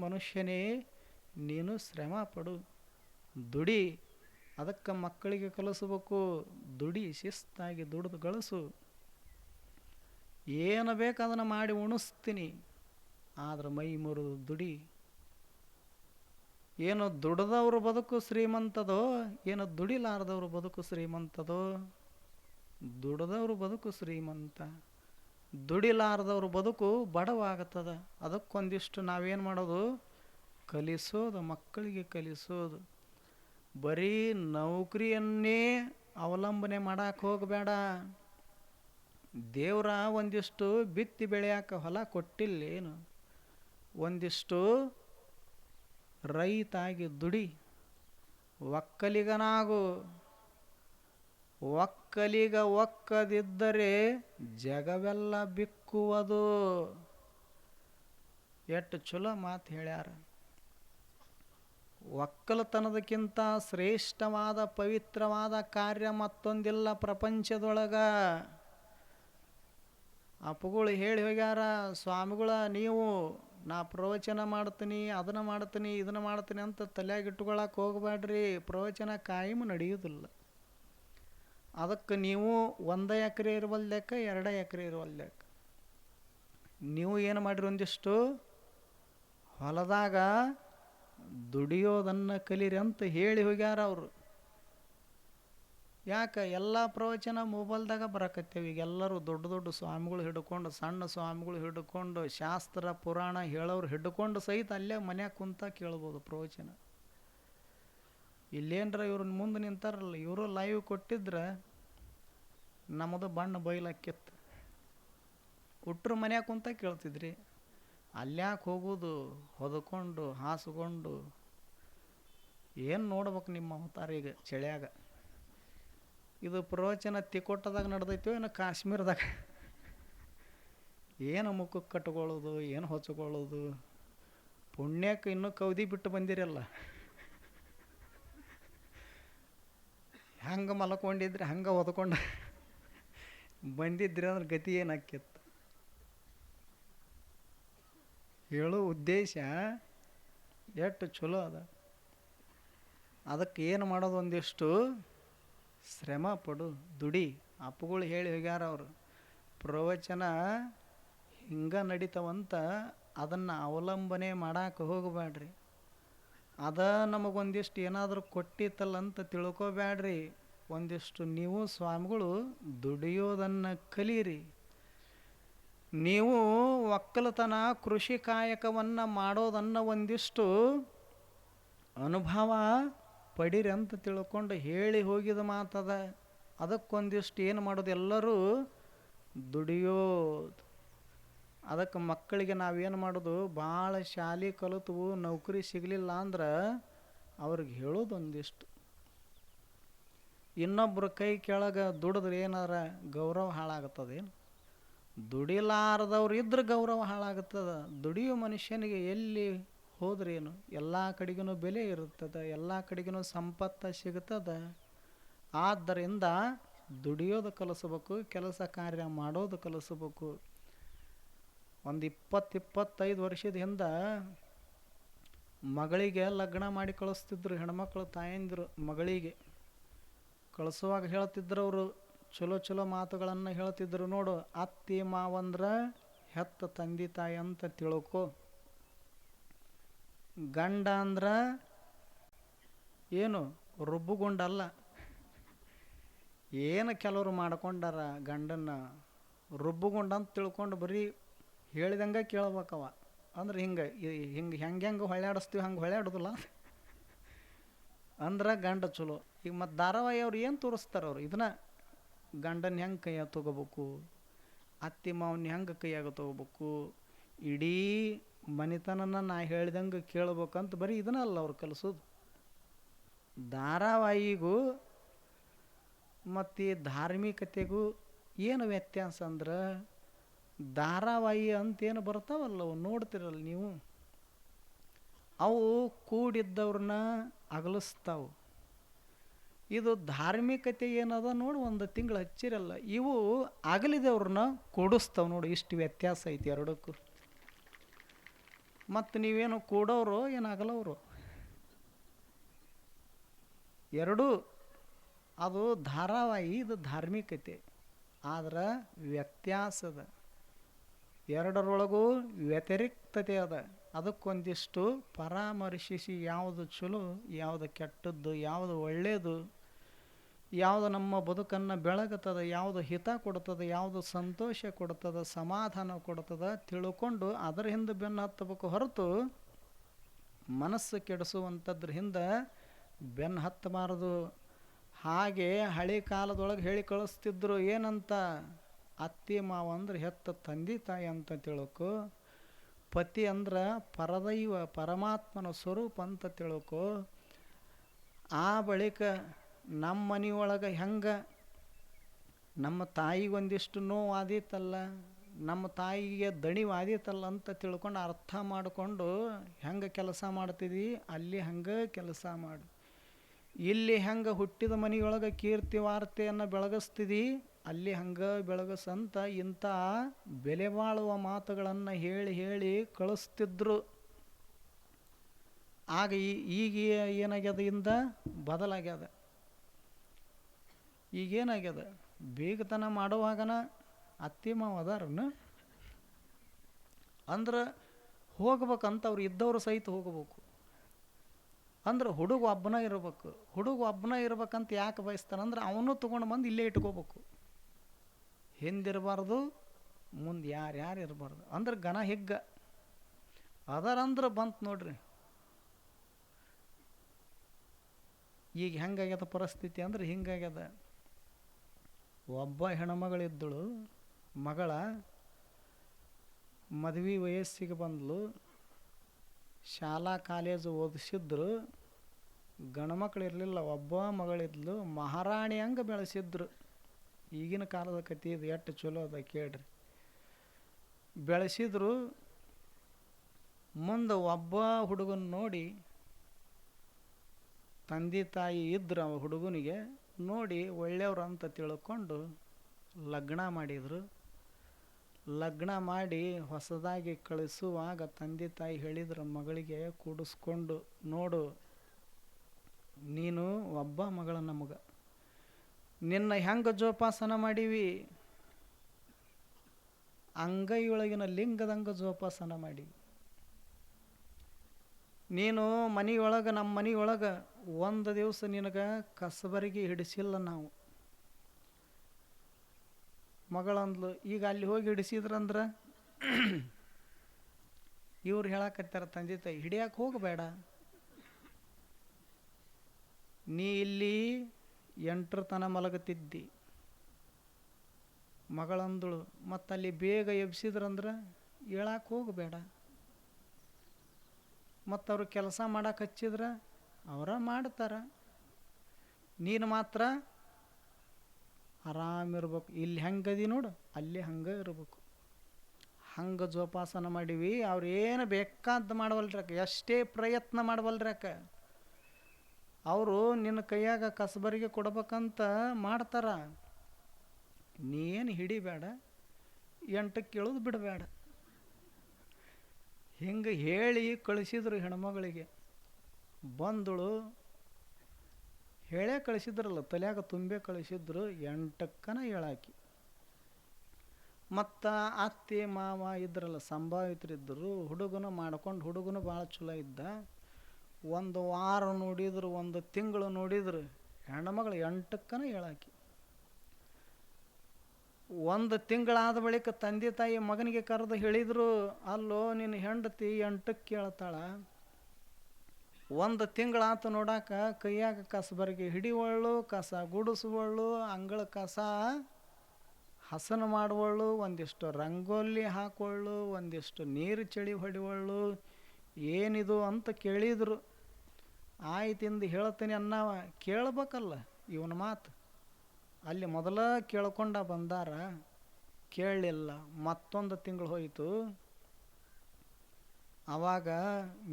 ಮನುಷ್ಯನೇ, ನೀನು ಶ್ರಮ ಪಡು ದುಡಿ, ಅದಕ್ಕೆ ಮಕ್ಕಳಿಗೆ ಕಲಿಸಬೇಕು. ದುಡಿ, ಶಿಸ್ತಾಗಿ ದುಡಿದು ಗಳಿಸು. ಏನು ಬೇಕು ಅದನ್ನು ಮಾಡಿ ಉಣಿಸ್ತೀನಿ. ಆದರೆ ಮೈ ಮುರಿದು ದುಡಿ. ಏನು ದುಡ್ದವ್ರ ಬದುಕು ಶ್ರೀಮಂತದೋ, ಏನು ದುಡಿಲಾರ್ದವ್ರ ಬದುಕು ಶ್ರೀಮಂತದೋ, ದುಡ್ದವ್ರ ಬದುಕು ಶ್ರೀಮಂತ. ದುಡಿಲಾರ್ದವ್ರ ಬದುಕು ಬಡವಾಗುತ್ತದೆ. ಅದಕ್ಕೊಂದಿಷ್ಟು ನಾವೇನು ಮಾಡೋದು? ಕಲಿಸೋದು, ಮಕ್ಕಳಿಗೆ ಕಲಿಸೋದು. ಬರೀ ನೌಕರಿಯನ್ನೇ ಅವಲಂಬನೆ ಮಾಡಕ್ಕೆ ಹೋಗಬೇಡ. ದೇವ್ರ ಒಂದಿಷ್ಟು ಬಿತ್ತಿ ಬೆಳೆಯಾಕ ಹೊಲ ಕೊಟ್ಟಿಲ್ಲೇನು? ಒಂದಿಷ್ಟು ರೈತಾಗಿ ದುಡಿ. ಒಕ್ಕಲಿಗನಾಗು. ಒಕ್ಕಲಿಗ ಒಕ್ಕದಿದ್ದರೆ ಜಗವೆಲ್ಲ ಬಿಕ್ಕುವುದು. ಎಷ್ಟು ಚಲೋ ಮಾತು ಹೇಳ್ಯಾರ. ಒಕ್ಕಲತನದಕ್ಕಿಂತ ಶ್ರೇಷ್ಠವಾದ ಪವಿತ್ರವಾದ ಕಾರ್ಯ ಮತ್ತೊಂದಿಲ್ಲ ಪ್ರಪಂಚದೊಳಗ. ಅಪ್ಪುಗಳು ಹೇಳಿ ಹೋಗ್ಯಾರ, ಸ್ವಾಮಿಗಳ, ನೀವು ನಾ ಪ್ರವಚನ ಮಾಡ್ತೀನಿ, ಅದನ್ನು ಮಾಡ್ತೀನಿ, ಇದನ್ನು ಮಾಡ್ತೀನಿ ಅಂತ ತಲೆಯಾಗ ಇಟ್ಕೊಳಕ್ಕೆ ಹೋಗಬೇಡ್ರಿ ಪ್ರವಚನ ಕಾಯಂ ನಡೆಯುವುದಿಲ್ಲ ಅದಕ್ಕೆ ನೀವು ಒಂದು ಎಕರೆ ಇರುವಲ್ಲೆಕ್ಕ ಎರಡು ಎಕರೆ ಇರುವಲ್ಲೆಕ್ಕ ನೀವು ಏನು ಮಾಡಿರಿ ಒಂದಿಷ್ಟು? ಹೊಲದಾಗ ದುಡಿಯೋದನ್ನು ಕಲೀರಿ ಅಂತ ಹೇಳಿ ಹೋಗ್ಯಾರ ಅವರು. ಯಾಕೆ? ಎಲ್ಲ ಪ್ರವಚನ ಮೊಬೈಲ್ದಾಗ ಬರಕತ್ತೇವೆ. ಈಗ ಎಲ್ಲರೂ ದೊಡ್ಡ ದೊಡ್ಡ ಸ್ವಾಮಿಗಳು ಹಿಡ್ಕೊಂಡು, ಸಣ್ಣ ಸ್ವಾಮಿಗಳು ಹಿಡ್ಕೊಂಡು, ಶಾಸ್ತ್ರ, ಪುರಾಣ ಹೇಳೋರು ಹಿಡ್ಕೊಂಡು ಸಹಿತ ಅಲ್ಲೇ ಮನ್ಯಾಗ ಕುಂತ ಕೇಳ್ಬೋದು ಪ್ರವಚನ. ಇಲ್ಲೇನ್ರ ಇವ್ರ ಮುಂದೆ ನಿಂತಾರಲ್ಲ, ಇವರು ಲೈವ್ ಕೊಟ್ಟಿದ್ರೆ ನಮ್ಮದು ಬಣ್ಣ ಬೈಲಾಕಿತ್ತು ಹುಟ್ರು ಮನ್ಯಾಗ ಕುಂತ ಕೇಳ್ತಿದ್ರಿ, ಅಲ್ಯಾಕೆ ಹೋಗೋದು, ಹೊದಕೊಂಡು, ಹಾಸ್ಕೊಂಡು, ಏನು ನೋಡ್ಬೇಕು ನಿಮ್ಮ ಅವತಾರ ಈಗ ಚಳಿಯಾಗ. ಇದು ಪ್ರವಚನ ತಿಕೋಟದಾಗ ನಡೆದೈತೋ ಏನೋ ಕಾಶ್ಮೀರದಾಗ. ಏನು ಮುಖಕ್ಕೆ ಕಟ್ಕೊಳ್ಳೋದು, ಏನು ಹೊಚ್ಕೊಳ್ಳೋದು, ಪುಣ್ಯಕ್ಕೆ ಇನ್ನೂ ಕೌದಿ ಬಿಟ್ಟು ಬಂದಿರಲ್ಲ. ಹಂಗೆ ಮಲ್ಕೊಂಡಿದ್ರೆ ಹಂಗೆ ಓದ್ಕೊಂಡು ಬಂದಿದ್ರೆ ಅಂದ್ರೆ ಗತಿ ಏನಾಕಿತ್ತು ಹೇಳೋ ಉದ್ದೇಶ ಎಷ್ಟು ಚಲೋ ಅದ. ಅದಕ್ಕೆ ಏನು ಮಾಡೋದು ಒಂದಿಷ್ಟು ಶ್ರಮ ಪಡು, ದುಡಿ. ಅಪ್ಪುಗಳು ಹೇಳಿ ಹೋಗ್ಯಾರ ಅವರು, ಪ್ರವಚನ ಹಿಂಗೆ ನಡೀತಾವಂತ ಅದನ್ನು ಅವಲಂಬನೆ ಮಾಡಕ್ಕೆ ಹೋಗಬೇಡ್ರಿ ಅದ ನಮಗೊಂದಿಷ್ಟು ಏನಾದರೂ ಕೊಟ್ಟಿತ್ತಲ್ಲ ಅಂತ ತಿಳ್ಕೊಬೇಡ್ರಿ ಒಂದಿಷ್ಟು ನೀವು ಸ್ವಾಮಿಗಳು ದುಡಿಯೋದನ್ನು ಕಲೀರಿ. ನೀವು ಒಕ್ಕಲತನ ಕೃಷಿ ಕಾಯಕವನ್ನು ಮಾಡೋದನ್ನು ಒಂದಿಷ್ಟು ಅನುಭವ ಪಡೀರಿ ಅಂತ ತಿಳ್ಕೊಂಡು ಹೇಳಿ ಹೋಗಿದ ಮಾತದ. ಅದಕ್ಕೊಂದಿಷ್ಟು ಏನು ಮಾಡೋದು? ಎಲ್ಲರೂ ದುಡಿಯೋದು ಅದಕ್ಕೆ ಮಕ್ಕಳಿಗೆ ನಾವೇನು ಮಾಡೋದು, ಭಾಳ ಶಾಲೆ ಕಲಿತು ನೌಕರಿ ಸಿಗಲಿಲ್ಲ ಅಂದ್ರೆ ಅವ್ರಿಗೆ ಹೇಳೋದು ಒಂದಿಷ್ಟು. ಇನ್ನೊಬ್ಬರ ಕೈ ಕೆಳಗೆ ದುಡಿದ್ರೆ ಏನಾರ ಗೌರವ ಹಾಳಾಗುತ್ತದೇನು? ದುಡಿಲಾರದವ್ರು ಇದ್ರೆ ಗೌರವ ಹಾಳಾಗುತ್ತದೆ. ದುಡಿಯೋ ಮನುಷ್ಯನಿಗೆ ಎಲ್ಲಿ ಹೋದ್ರೇನು? ಎಲ್ಲ ಕಡೆಗೂ ಬೆಲೆ ಇರುತ್ತದೆ, ಎಲ್ಲ ಕಡೆಗೂ ಸಂಪತ್ತ ಸಿಗುತ್ತದೆ ಆದ್ದರಿಂದ ದುಡಿಯೋದು ಕಲಿಸ್ಬೇಕು, ಕೆಲಸ ಕಾರ್ಯ ಮಾಡೋದು ಕಲಿಸ್ಬೇಕು. ಒಂದು ಇಪ್ಪತ್ತು ಇಪ್ಪತ್ತೈದು ವರ್ಷದ ಹಿಂದೆ ಮಗಳಿಗೆ ಲಗ್ನ ಮಾಡಿ ಕಳಿಸ್ತಿದ್ರು ಹೆಣ್ಮಕ್ಳು ತಾಯಂದಿರು ಮಗಳಿಗೆ. ಕಳಿಸುವಾಗ ಹೇಳ್ತಿದ್ರು ಅವರು, ಚಲೋ ಚಲೋ ಮಾತುಗಳನ್ನು ಹೇಳ್ತಿದ್ರು ನೋಡು, ಅತ್ತಿ, ಮಾವಂದ್ರ ಹೆತ್ತ ತಂದೆ, ತಾಯಿ ಅಂತ ತಿಳ್ಕೊ. ಗಂಡ ಅಂದ್ರ ಏನು, ರುಬ್ಬುಗೊಂಡಲ್ಲ. ಏನು ಕೆಲವರು ಮಾಡ್ಕೊಂಡಾರ ಗಂಡನ್ನ, ರುಬ್ಬುಗೊಂಡಂತ ತಿಳ್ಕೊಂಡು ಬರೀ ಹೇಳಿದಂಗೆ ಕೇಳ್ಬೇಕವ. ಅಂದ್ರೆ ಹಿಂಗೆ ಹಿಂಗೆ ಹೆಂಗೆ ಹೆಂಗೆ ಹೊಳ್ಯಾಡಿಸ್ತೀವಿ, ಹಂಗೆ ಹೊಳ್ಯಾಡೋದಿಲ್ಲ. ಅಂದ್ರೆ ಗಂಡ ಚಲೋ. ಈಗ ಮತ್ತು ಧಾರಾವಾಹಿ ಅವ್ರು ಏನು ತೋರಿಸ್ತಾರೆ ಅವ್ರು? ಇದನ್ನ ಗಂಡನ ಹೆಂಗೆ ಕೈಯಾಗ ತೊಗೋಬೇಕು? ಅತ್ತಿ ಮಾವನ ಹೆಂಗೆ ಕೈಯಾಗ ತೊಗೋಬೇಕು? ಇಡೀ ಮನೆತನನ ನಾ ಹೇಳ್ದಂಗೆ ಕೇಳ್ಬೇಕಂತ ಬರೀ ಇದನ್ನ ಅಲ್ಲ ಅವ್ರು ಕಲಿಸೋದು. ಧಾರಾವಾಹಿಗೂ ಮತ್ತು ಧಾರ್ಮಿಕತೆಗೂ ಏನು ವ್ಯತ್ಯಾಸ ಅಂದ್ರೆ ಧಾರಾವಾಹಿ ಅಂತೇನು ಬರ್ತಾವಲ್ಲ ಅವು ನೋಡ್ತಿರಲ್ಲ ನೀವು? ಅವು ಕೂಡಿದ್ದವ್ರನ್ನ ಅಗಲಿಸ್ತಾವು. ಇದು ಧಾರ್ಮಿಕತೆ ಏನದ ನೋಡಿ, ಒಂದು ತಿಂಗಳು ಹಚ್ಚಿರಲ್ಲ. ಇವು ಅಗಲಿದವ್ರನ್ನ ಕೂಡಿಸ್ತಾವೆ ನೋಡಿ, ಇಷ್ಟು ವ್ಯತ್ಯಾಸ ಐತಿ ಎರಡಕ್ಕೂ. ಮತ್ತು ನೀವೇನು ಕೂಡೋರು, ಏನು ಅಗಲವರು? ಎರಡೂ, ಅದು ಧಾರಾವಾಹಿ, ಇದು ಧಾರ್ಮಿಕತೆ. ಆದ್ರೆ ವ್ಯತ್ಯಾಸದ. ಎರಡರೊಳಗೂ ವ್ಯತಿರಿಕ್ತತೆ ಅದ ಅದಕ್ಕೊಂದಿಷ್ಟು ಪರಾಮರ್ಶಿಸಿ ಯಾವುದು ಚಲೋ, ಯಾವುದು ಕೆಟ್ಟದ್ದು, ಯಾವುದು ಒಳ್ಳೆಯದು ಯಾವುದು ನಮ್ಮ ಬದುಕನ್ನು ಬೆಳಗುತ್ತದೆ, ಯಾವುದು ಹಿತ ಕೊಡ್ತದೆ ಯಾವುದು ಸಂತೋಷ ಕೊಡ್ತದೆ ಸಮಾಧಾನ ಕೊಡ್ತದೆ ತಿಳ್ಕೊಂಡು ಅದರ ಹಿಂದೆ ಬೆನ್ನು ಹತ್ತಬೇಕು ಹೊರತು ಮನಸ್ಸು ಕೆಡಿಸುವಂಥದ್ರ ಹಿಂದೆ ಬೆನ್ನು ಹತ್ತಬಾರದು. ಹಾಗೆ ಹಳೆ ಕಾಲದೊಳಗೆ ಹೇಳಿ ಕಳಿಸ್ತಿದ್ರು ಏನಂತ? ಅತ್ತಿ ಮಾವ ಅಂದ್ರೆ ಹೆತ್ತ ತಂದೆ ತಾಯಿ ಅಂತ ತಿಳ್ಕೊ, ಪತಿ ಅಂದ್ರೆ ಪರದೈವ, ಪರಮಾತ್ಮನ ಸ್ವರೂಪ ಅಂತ ತಿಳ್ಕೊ, ಆ ಬಳಿಕ ನಮ್ಮ ಮನೆಯೊಳಗೆ ಹೆಂಗೆ ನಮ್ಮ ತಾಯಿಗೊಂದಿಷ್ಟು ನೋವು ಆದೀತಲ್ಲ, ನಮ್ಮ ತಾಯಿಗೆ ದಣಿವಾದೀತಲ್ಲ ಅಂತ ತಿಳ್ಕೊಂಡು ಅರ್ಥ ಮಾಡಿಕೊಂಡು ಹೆಂಗೆ ಕೆಲಸ ಮಾಡ್ತಿದ್ವಿ ಅಲ್ಲಿ ಹಂಗೆ ಕೆಲಸ ಮಾಡು. ಇಲ್ಲಿ ಹೆಂಗೆ ಹುಟ್ಟಿದ ಮನೆಯೊಳಗೆ ಕೀರ್ತಿ ವಾರ್ತೆಯನ್ನು ಬೆಳಗಿಸ್ತಿದಿ ಅಲ್ಲಿ ಹಂಗೆ ಬೆಳಗಸಂತ ಇಂಥ ಬೆಲೆ ಬಾಳುವ ಮಾತುಗಳನ್ನು ಹೇಳಿ ಹೇಳಿ ಕಳಿಸ್ತಿದ್ರು. ಆಗ ಈಗ ಏನಾಗ್ಯದ ಇಂದ? ಬದಲಾಗ್ಯದ. ಈಗೇನಾಗ್ಯದ ಬೇಗತನ ಮಾಡುವಾಗನ ಅತ್ತಿ ಮಾವ ಅಂದ್ರೆ ಹೋಗ್ಬೇಕಂತ ಅವ್ರು ಇದ್ದವರು ಸಹಿತ ಹೋಗಬೇಕು. ಅಂದ್ರೆ ಹುಡುಗ ಒಬ್ಬನ ಇರಬೇಕು. ಹುಡುಗ ಒಬ್ಬನ ಇರ್ಬೇಕಂತ ಯಾಕೆ ಬಯಸ್ತಾನಂದ್ರೆ ಅವನು ತೊಗೊಂಡು ಬಂದು ಇಲ್ಲೇ ಇಟ್ಕೋಬೇಕು. ಹಿಂದಿರಬಾರ್ದು, ಮುಂದೆ ಯಾರ್ಯಾರು ಇರಬಾರ್ದು. ಅಂದ್ರೆ ಘನ ಹಿಗ್ಗ. ಅದರಂದ್ರೆ ಬಂತು ನೋಡ್ರಿ. ಈಗ ಹೆಂಗಾಗ್ಯದ ಪರಿಸ್ಥಿತಿ ಅಂದ್ರೆ ಹಿಂಗಾಗ್ಯದ. ಒಬ್ಬ ಹೆಣ್ಮಗಳಿದ್ದಳು, ಮಗಳ ಮದುವೆ ವಯಸ್ಸಿಗೆ ಬಂದಳು ಶಾಲಾ ಕಾಲೇಜು ಓದಿಸಿದ್ರು, ಗಂಡ್ಮಕ್ಳು ಇರಲಿಲ್ಲ, ಒಬ್ಬ ಮಗಳಿದ್ಲು ಮಹಾರಾಣಿ ಹಂಗೆ ಬೆಳೆಸಿದ್ರು. ಈಗಿನ ಕಾಲದ ಕತೆ ಇದು ಎಷ್ಟು ಚಲೋ ಅದ ಕೇಳ್ರಿ. ಬೆಳೆಸಿದ್ರು ಮುಂದೆ ಒಬ್ಬ ಹುಡುಗನ ನೋಡಿ, ತಂದೆ ತಾಯಿ ಇದ್ರು ಅವ ಹುಡುಗನಿಗೆ ನೋಡಿ ಒಳ್ಳೆಯವ್ರು ಅಂತ ತಿಳ್ಕೊಂಡು ಲಗ್ನ ಮಾಡಿದರು. ಲಗ್ನ ಮಾಡಿ ಹೊಸದಾಗಿ ಕಳಿಸುವಾಗ ತಂದೆ ತಾಯಿ ಹೇಳಿದ್ರು, ಮಗಳಿಗೆ ಕೂಡಿಸ್ಕೊಂಡು ನೋಡು, ನೀನು ಒಬ್ಬ ಮಗಳ ನಮಗ. ನಿನ್ನ ಹೆಂಗೆ ಜೋಪಾಸನ ಮಾಡೀವಿ? ಅಂಗೈಯೊಳಗಿನ ಲಿಂಗದಂಗ ಜೋಪಾಸನ ಮಾಡಿ ನೀನು ಮನೆಯೊಳಗೆ, ನಮ್ಮ ಮನೆಯೊಳಗೆ ಒಂದು ದಿವಸ ನಿನಗೆ ಕಸಬರಿಗೆ ಹಿಡಿಸಿಲ್ಲ ನಾವು. ಮಗಳಂದ್ಲು, ಈಗ ಅಲ್ಲಿ ಹೋಗಿ ಹಿಡಿಸಿದ್ರಂದ್ರೆ? ಇವ್ರು ಹೇಳಕತ್ತಾರ, ತಂದೆ ತಾಯಿ ಹಿಡಿಯಕ್ಕೆ ಹೋಗಬೇಡ. ನೀ ಇಲ್ಲಿ ಎಂಟ್ರ ತನ ಮಲಗತಿದ್ದಿ. ಮಗಳಂದಳು, ಮತ್ತಲ್ಲಿ ಬೇಗ ಎಬ್ಸಿದ್ರಂದ್ರೆ ಹೇಳಕ್ಕೆ ಹೋಗಬೇಡ. ಮತ್ತು ಅವರು ಕೆಲಸ ಮಾಡಕ್ಕೆ ಹಚ್ಚಿದ್ರೆ ಅವರ ಮಾಡ್ತಾರೆ. ನೀನು ಮಾತ್ರ ಆರಾಮಿರ್ಬೇಕು ಇಲ್ಲಿ ಹೆಂಗದಿ ನೋಡು, ಅಲ್ಲಿ ಹಂಗೆ ಇರ್ಬೇಕು. ಹಂಗೆ ಜೋಪಾಸನ ಮಾಡೀವಿ, ಅವ್ರು ಏನು ಬೇಕಾದ ಮಾಡವಲ್ರಕ್ಕ ಎಷ್ಟೇ ಪ್ರಯತ್ನ ಮಾಡವಲ್ರಕ್ಕ ಅವರು ನಿನ್ನ ಕೈಯಾಗ ಕಸಬರಿಗೆ ಕೊಡ್ಬೇಕಂತ ಮಾಡ್ತಾರ. ನೀನು ಹಿಡಿಬೇಡ ಎಂಟಕ್ಕೆ ಇಳಿದು ಬಿಡಬೇಡ. ಹಿಂಗೆ ಹೇಳಿ ಕಳಿಸಿದ್ರು ಹೆಣ್ಮಗಳಿಗೆ. ಬಂದಳು, ಹೇಳೇ ಕಳಿಸಿದ್ರಲ್ಲ, ತಲೆಯಾಗ ತುಂಬೆ ಕಳಿಸಿದ್ರು, ಎಂಟಕ್ಕನ ಹೇಳಾಕಿ. ಮತ್ತು ಅತ್ತೆ ಮಾವ ಇದ್ರಲ್ಲ ಸಂಭಾವಿತರಿದ್ದರು ಹುಡುಗನ ಮಾಡ್ಕೊಂಡು ಹುಡುಗನು ಭಾಳ ಚಲೋ ಇದ್ದ. ಒಂದು ವಾರ ನೋಡಿದ್ರು, ಒಂದು ತಿಂಗಳು ನೋಡಿದ್ರು, ಹೆಣ್ಮಗಳು ಎಂಟಕ್ಕನ ಹೇಳಾಕಿ ಒಂದು ತಿಂಗಳಾದ ಬಳಿಕ ತಂದೆ ತಾಯಿ ಮಗನಿಗೆ ಕರೆದು ಹೇಳಿದರು, ಅಲ್ಲೋ, ನಿನ್ನ ಹೆಂಡತಿ ಎಂಟಕ್ಕೆ ಕೇಳ್ತಾಳ ಒಂದು ತಿಂಗಳಾತು ನೋಡಾಕ ಕೈಯಾಗ ಕಸಬರಿಗೆ ಹಿಡಿವಳ್ಳು ಕಸ ಗುಡಿಸುವಳ್ಳು ಅಂಗಳ ಕಸ ಹಸನ ಮಾಡುವಳು ಒಂದಿಷ್ಟು ರಂಗೋಲಿ ಹಾಕೊಳ್ಳು ಒಂದಿಷ್ಟು ನೀರು ಚಳಿ ಹೊಡಿವಳ್ಳು ಏನಿದು ಅಂತ ಕೇಳಿದರು. ಆಯ್ತಿಂದು ಹೇಳ್ತೀನಿ ಅನ್ನವ, ಕೇಳ್ಬೇಕಲ್ಲ ಇವನ ಮಾತು. ಅಲ್ಲಿ ಮೊದಲ ಕೇಳ್ಕೊಂಡ ಬಂದಾರ, ಕೇಳಲಿಲ್ಲ. ಮತ್ತೊಂದು ತಿಂಗಳು ಹೋಯಿತು. ಆವಾಗ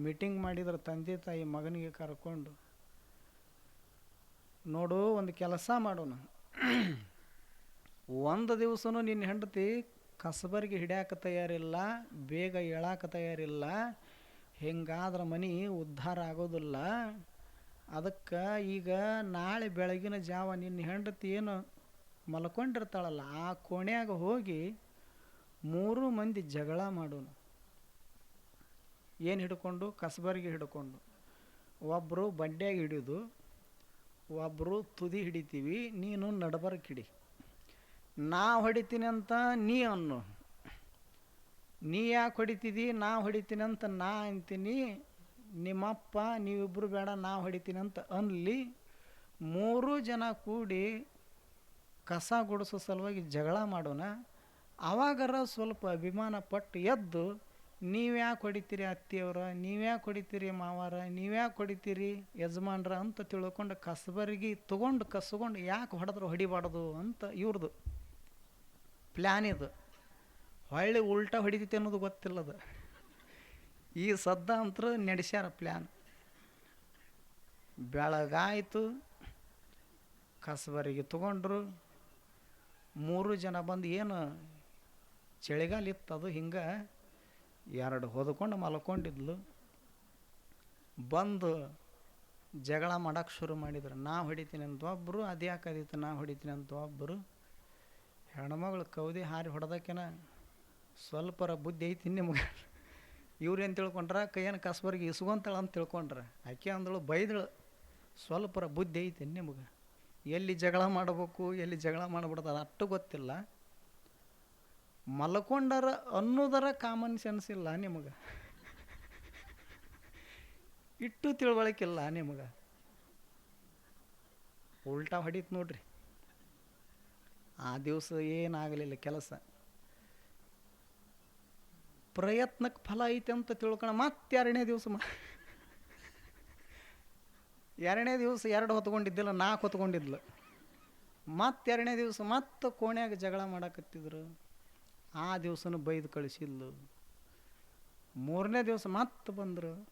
ಮೀಟಿಂಗ್ ಮಾಡಿದ್ರ ತಂದೆ ತಾಯಿ ಮಗನಿಗೆ ಕರ್ಕೊಂಡು, ನೋಡು ಒಂದು ಕೆಲಸ ಮಾಡೋಣ. ಒಂದು ದಿವಸನೂ ನಿನ್ನ ಹೆಂಡತಿ ಕಸಬರಿಗೆ ಹಿಡ್ಯಾಕ ತಯಾರಿಲ್ಲ, ಬೇಗ ಹೇಳಾಕ ತಯಾರಿಲ್ಲ. ಹಿಂಗಾದ್ರೆ ಮನೆ ಉದ್ಧಾರ ಆಗೋದಿಲ್ಲ. ಅದಕ್ಕೆ ಈಗ ನಾಳೆ ಬೆಳಗಿನ ಜಾವ ನಿನ್ನ ಹೆಂಡತಿ ಏನು ಮಲ್ಕೊಂಡಿರ್ತಾಳಲ್ಲ, ಆ ಕೋಣ್ಯಾಗ ಹೋಗಿ ಮೂರು ಮಂದಿ ಜಗಳ ಮಾಡೋನು. ಏನು ಹಿಡ್ಕೊಂಡು? ಕಸಬರಿಗೆ ಹಿಡ್ಕೊಂಡು. ಒಬ್ಬರು ಬಂಡ್ಯಾಗ ಹಿಡಿದು ಒಬ್ಬರು ತುದಿ ಹಿಡಿತೀವಿ, ನೀನು ನಡಬರ್ಕಿಡಿ ನಾ ಹೊಡಿತೀನಿ ಅಂತ ನೀ ಅನ್ನು. ನೀ ಯಾಕೆ ಹೊಡಿತಿದ್ದಿ ನಾ ಹೊಡಿತೀನಿ ಅಂತ ನಾ ಅಂತೀನಿ. ನಿಮ್ಮಪ್ಪ ನೀವಿಬ್ಬರು ಬೇಡ, ನಾ ಹೊಡಿತೀನಿ ಅಂತ ಅನ್ಲಿ. ಮೂರು ಜನ ಕೂಡಿ ಕಸ ಗುಡಿಸೋ ಸಲುವಾಗಿ ಜಗಳ ಮಾಡೋಣ. ಅವಾಗರ ಸ್ವಲ್ಪ ಅಭಿಮಾನ ಪಟ್ಟು ಎದ್ದು, ನೀವು ಯಾಕೆ ಹೊಡಿತೀರಿ ಅತ್ತಿಯವರ? ನೀವು ಯಾಕೆ ಹೊಡಿತೀರಿ ಮಾವಾರ? ನೀವು ಯಾಕೆ ಹೊಡಿತೀರಿ ಯಜಮಾನ್ರ ಅಂತ ತಿಳ್ಕೊಂಡು ಕಸಬರಿಗೆ ತೊಗೊಂಡು, ಕಸ್ಕೊಂಡು ಯಾಕೆ ಹೊಡೆದ್ರು ಹೊಡಿಬಾರ್ದು ಅಂತ ಇವ್ರದ್ದು ಪ್ಲ್ಯಾನ್ ಇದು. ಹೊಳ್ಳಿ ಉಲ್ಟಾ ಹೊಡಿತೈತಿ ಅನ್ನೋದು ಗೊತ್ತಿಲ್ಲದ. ಈ ಸದ್ದ ಅಂತರ ನಡೆಸ್ಯಾರ ಪ್ಲ್ಯಾನ್ ಬೆಳಗಾಯಿತು ಕಸಬರಿಗೆ ತಗೊಂಡ್ರು, ಮೂರು ಜನ ಬಂದು ಏನು ಚಳಿಗಾಲ ಅದು ಹಿಂಗೆ, ಎರಡು ಹೊದ್ಕೊಂಡು ಮಲ್ಕೊಂಡಿದ್ಲು. ಬಂದು ಜಗಳ ಮಾಡಕ್ಕೆ ಶುರು ಮಾಡಿದ್ರು. ನಾ ಹೊಡಿತೀನಿ ಅಂತ ಒಬ್ಬರು ಅದ್ಯಾಕೆ ಅದಿತ್ತು ನಾ ಹೊಡಿತೀನಿ ಅಂತ ಒಬ್ಬರು ಹೆಣ್ಮಗಳು ಕೌದಿ ಹಾರಿ ಹೊಡೆದಕ್ಕೆನ ಸ್ವಲ್ಪರ ಬುದ್ಧಿ ಐತಿ ನಿಮ್ಗೆ. ಇವ್ರೇನು ತಿಳ್ಕೊಂಡ್ರ ಕೈಯನ್ನು ಕಸ್ಬರ್ಗೆ ಇಸ್ಕೊಂತಾಳ ಅಂತ ತಿಳ್ಕೊಂಡ್ರ. ಆಕೆ ಅಂದಳು, ಬೈದಳು, ಸ್ವಲ್ಪರ ಬುದ್ಧಿ ಐತಿ ನಿಮ್ಗೆ. ಎಲ್ಲಿ ಜಗಳ ಮಾಡಬೇಕು, ಎಲ್ಲಿ ಜಗಳ ಮಾಡಬಾರ್ದು ಅಷ್ಟು ಗೊತ್ತಿಲ್ಲ. ಮಲ್ಕೊಂಡರ ಅನ್ನೋದರ ಕಾಮನ್ ಸೆನ್ಸ್ ಇಲ್ಲ ನಿಮಗೆ. ಇಟ್ಟು ತಿಳುವಳಿಕಿಲ್ಲ ನಿಮಗೆ. ಉಲ್ಟಾ ಹೊಡಿತು ನೋಡ್ರಿ. ಆ ದಿವಸ ಏನಾಗಲಿಲ್ಲ ಕೆಲಸ. ಪ್ರಯತ್ನಕ್ಕೆ ಫಲ ಐತೆ ಅಂತ ತಿಳ್ಕೊಳ ಮತ್ತೆ ಎರಡನೇ ದಿವಸ ಮಾ ಎರಡನೇ ದಿವಸ ಎರಡು ಹೊತ್ಕೊಂಡಿದ್ದಿಲ್ಲ ನಾಲ್ಕು ಹೊತ್ಕೊಂಡಿದ್ಲು. ಮತ್ತೆ ಎರಡನೇ ದಿವಸ ಮತ್ತೆ ಕೋಣ್ಯಾಗ ಜಗಳ ಮಾಡಕತ್ತಿದ್ರು. ಆ ದಿವಸನೂ ಬೈದು ಕಳಿಸಿದ್ಲು. ಮೂರನೇ ದಿವಸ ಮತ್ತೆ ಬಂದರು.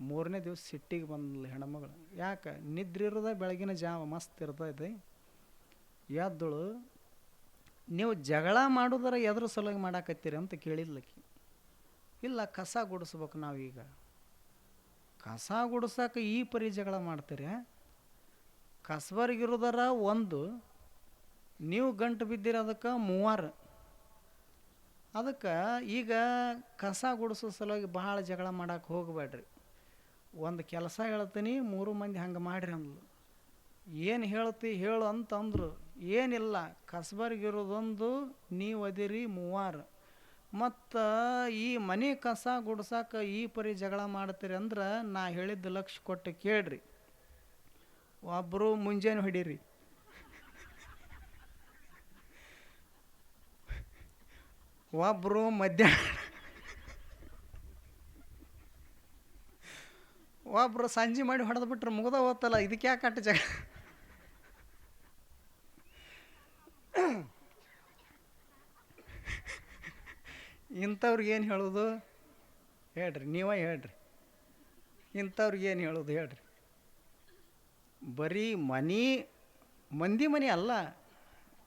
ಮೂರನೇ ದಿವಸ ಸಿಟ್ಟಿಗೆ ಬಂದ್ಲು ಹೆಣ್ಮಗಳು. ಯಾಕೆ? ನಿದ್ರೆ ಇರೋದ ಬೆಳಗಿನ ಜಾವ ಮಸ್ತ್ ಇರ್ತೈತೆ. ಎದ್ದಳು ನೀವು ಜಗಳ ಮಾಡೋದರ ಎದುರು ಸಲುವಾಗಿ ಮಾಡಾಕತ್ತೀರಿ ಅಂತ ಕೇಳಿದ್ಲಕ್ಕಿ. ಇಲ್ಲ, ಕಸ ಗುಡಿಸ್ಬೇಕು ನಾವೀಗ. ಕಸ ಗುಡಿಸೋಕೆ ಈ ಪರಿ ಜಗಳ ಮಾಡ್ತೀರಿ ಕಸಬರ್ಗಿರೋದರ ಒಂದು, ನೀವು ಗಂಟು ಬಿದ್ದಿರ ಅದಕ್ಕೆ ಮೂವರು. ಅದಕ್ಕೆ ಈಗ ಕಸ ಗುಡಿಸೋ ಸಲುವಾಗಿ ಭಾಳ ಜಗಳ ಮಾಡಕ್ಕೆ ಹೋಗಬೇಡ್ರಿ. ಒಂದು ಕೆಲಸ ಹೇಳ್ತೀನಿ, ಮೂರು ಮಂದಿ ಹಂಗೆ ಮಾಡಿರಿ ಅಂದ್ಲು. ಏನು ಹೇಳ್ತಿ ಹೇಳು ಅಂತಂದ್ರು ಏನಿಲ್ಲ, ಕಸಬರ್ಗಿರೋದೊಂದು ನೀವು ಅದಿರಿ ಮೂವಾರು. ಮತ್ತು ಈ ಮನೆ ಕಸ ಗುಡ್ಸಾಕ ಈ ಪರಿ ಜಗಳ ಮಾಡ್ತೀರಿ ಅಂದ್ರೆ ನಾ ಹೇಳಿದ್ದು ಲಕ್ಷ ಕೊಟ್ಟು ಕೇಳ್ರಿ. ಒಬ್ಬರು ಮುಂಜಾನೆ ಹೊಡೀರಿ. ಒಬ್ಬರು ಮಧ್ಯಾಹ್ನ ಒಬ್ರು ಸಂಜೆ ಮಾಡಿ ಹೊಡೆದು ಬಿಟ್ರೆ ಮುಗ್ದ ಹೋತಲ್ಲ ಇದಕ್ಕೆ ಯಾಕೆ ಅಟ್ಟು ಜಗ ಇಂಥವ್ರಿಗೆ ಏನು ಹೇಳೋದು? ಹೇಳ್ರಿ, ನೀವೇ ಹೇಳ್ರಿ. ಇಂಥವ್ರಿಗೆ ಏನು ಹೇಳೋದು ಹೇಳ್ರಿ. ಬರೀ ಮನೆ, ಮಂದಿ ಮನೆ ಅಲ್ಲ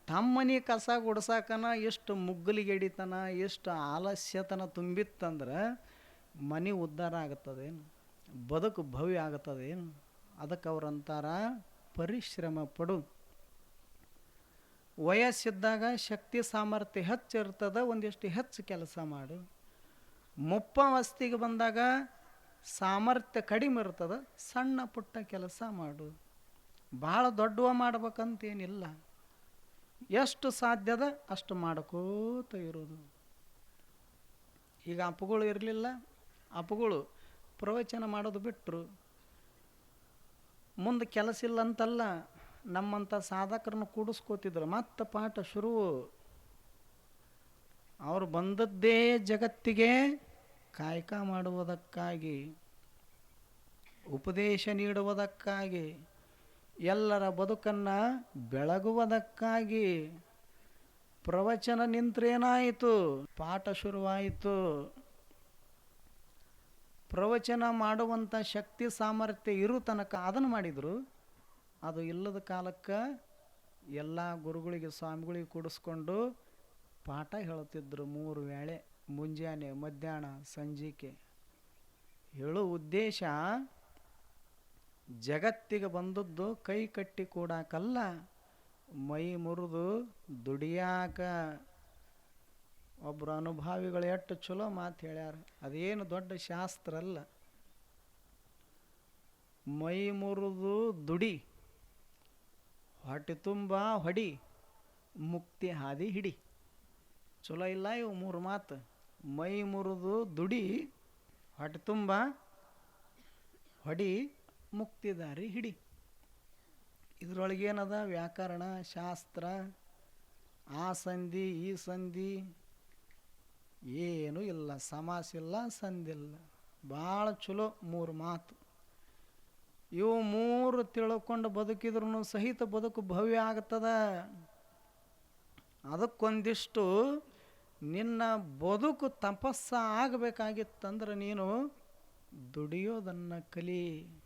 ತಮ್ಮ ಮನೆ ಕಸ ಗುಡ್ಸಾಕನ, ಎಷ್ಟು ಮುಗ್ಗಲಿಗೆ ಹಿಡಿತನ, ಎಷ್ಟು ಆಲಸ್ಯತನ ತುಂಬಿತ್ತಂದ್ರೆ ಮನೆ ಉದ್ಧಾರ ಆಗುತ್ತದೇನು? ಬದುಕು ಭವ್ಯ ಆಗುತ್ತದೇನು? ಅದಕ್ಕೆ ಅವ್ರಂತಾರ ಪರಿಶ್ರಮ ಪಡು. ವಯಸ್ಸಿದ್ದಾಗ ಶಕ್ತಿ ಸಾಮರ್ಥ್ಯ ಹೆಚ್ಚಿರ್ತದೆ, ಒಂದಿಷ್ಟು ಹೆಚ್ಚು ಕೆಲಸ ಮಾಡು. ಮುಪ್ಪಾವಸ್ಥೆಗೆ ಬಂದಾಗ ಸಾಮರ್ಥ್ಯ ಕಡಿಮೆ ಇರ್ತದೆ, ಸಣ್ಣ ಪುಟ್ಟ ಕೆಲಸ ಮಾಡು. ಭಾಳ ದೊಡ್ಡವ ಮಾಡ್ಬೇಕಂತೇನಿಲ್ಲ. ಎಷ್ಟು ಸಾಧ್ಯದ ಅಷ್ಟು ಮಾಡ್ಕೋತ ಇರೋದು. ಈಗ ಅಪ್ಪುಗಳು ಇರಲಿಲ್ಲ, ಅಪ್ಪುಗಳು ಪ್ರವಚನ ಮಾಡೋದು ಬಿಟ್ಟರು ಮುಂದೆ ಕೆಲಸ ಇಲ್ಲ ಅಂತಲ್ಲ ನಮ್ಮಂಥ ಸಾಧಕರನ್ನು ಕೂಡಿಸ್ಕೋತಿದ್ರು. ಮತ್ತೆ ಪಾಠ ಶುರು. ಅವರು ಬಂದದ್ದೇ ಜಗತ್ತಿಗೆ ಕಾಯಕ ಮಾಡುವುದಕ್ಕಾಗಿ, ಉಪದೇಶ ನೀಡುವುದಕ್ಕಾಗಿ, ಎಲ್ಲರ ಬದುಕನ್ನು ಬೆಳಗುವುದಕ್ಕಾಗಿ ಪ್ರವಚನ ನಿಂತ್ರೇನಾಯಿತು, ಪಾಠ ಶುರುವಾಯಿತು. ಪ್ರವಚನ ಮಾಡುವಂಥ ಶಕ್ತಿ ಸಾಮರ್ಥ್ಯ ಇರು ತನಕ ಅದನ್ನು ಮಾಡಿದರು. ಅದು ಇಲ್ಲದ ಕಾಲಕ್ಕೆ ಎಲ್ಲ ಗುರುಗಳಿಗೆ ಸ್ವಾಮಿಗಳಿಗೆ ಕೂಡಿಸ್ಕೊಂಡು ಪಾಠ ಹೇಳ್ತಿದ್ರು ಮೂರು ವೇಳೆ, ಮುಂಜಾನೆ, ಮಧ್ಯಾಹ್ನ, ಸಂಜಿಕೆ. ಹೇಳೋ ಉದ್ದೇಶ, ಜಗತ್ತಿಗೆ ಬಂದದ್ದು ಕೈ ಕಟ್ಟಿ ಕೂಡಾಕಲ್ಲ, ಮೈ ಮುರಿದು ದುಡಿಯಾಕ ಒಬ್ಬರು ಅನುಭಾವಿಗಳು ಎಷ್ಟು ಚಲೋ ಮಾತು ಹೇಳ್ಯಾರ. ಅದೇನು ದೊಡ್ಡ ಶಾಸ್ತ್ರ ಅಲ್ಲ. ಮೈ ಮುರಿದು ದುಡಿ ಹೊಟ್ಟೆ ತುಂಬ ಹೊಡಿ, ಮುಕ್ತಿ ಹಾದಿ ಹಿಡಿ. ಚಲೋ ಇಲ್ಲ ಇವು ಮೂರು ಮಾತು? ಮೈ ಮುರಿದು ದುಡಿ, ಹೊಟ್ಟೆ ತುಂಬ ಹೊಡಿ, ಮುಕ್ತಿ ದಾರಿ ಹಿಡಿ. ಇದ್ರೊಳಗೇನದ ವ್ಯಾಕರಣ, ಶಾಸ್ತ್ರ? ಆ ಸಂಧಿ, ಈ ಸಂಧಿ? ಏನೂ ಇಲ್ಲ ಸಮಾಸಿಲ್ಲ ಸಂಧಿಲ್ಲ ಭಾಳ ಚಲೋ ಮೂರು ಮಾತು. ಇವು ಮೂರು ತಿಳ್ಕೊಂಡು ಬದುಕಿದ್ರೂ ಸಹಿತ ಬದುಕು ಭವ್ಯ ಆಗ್ತದ. ಅದಕ್ಕೊಂದಿಷ್ಟು ನಿನ್ನ ಬದುಕು ತಪಸ್ಸ ಆಗಬೇಕಾಗಿತ್ತಂದ್ರೆ ನೀನು ದುಡಿಯೋದನ್ನು ಕಲಿ.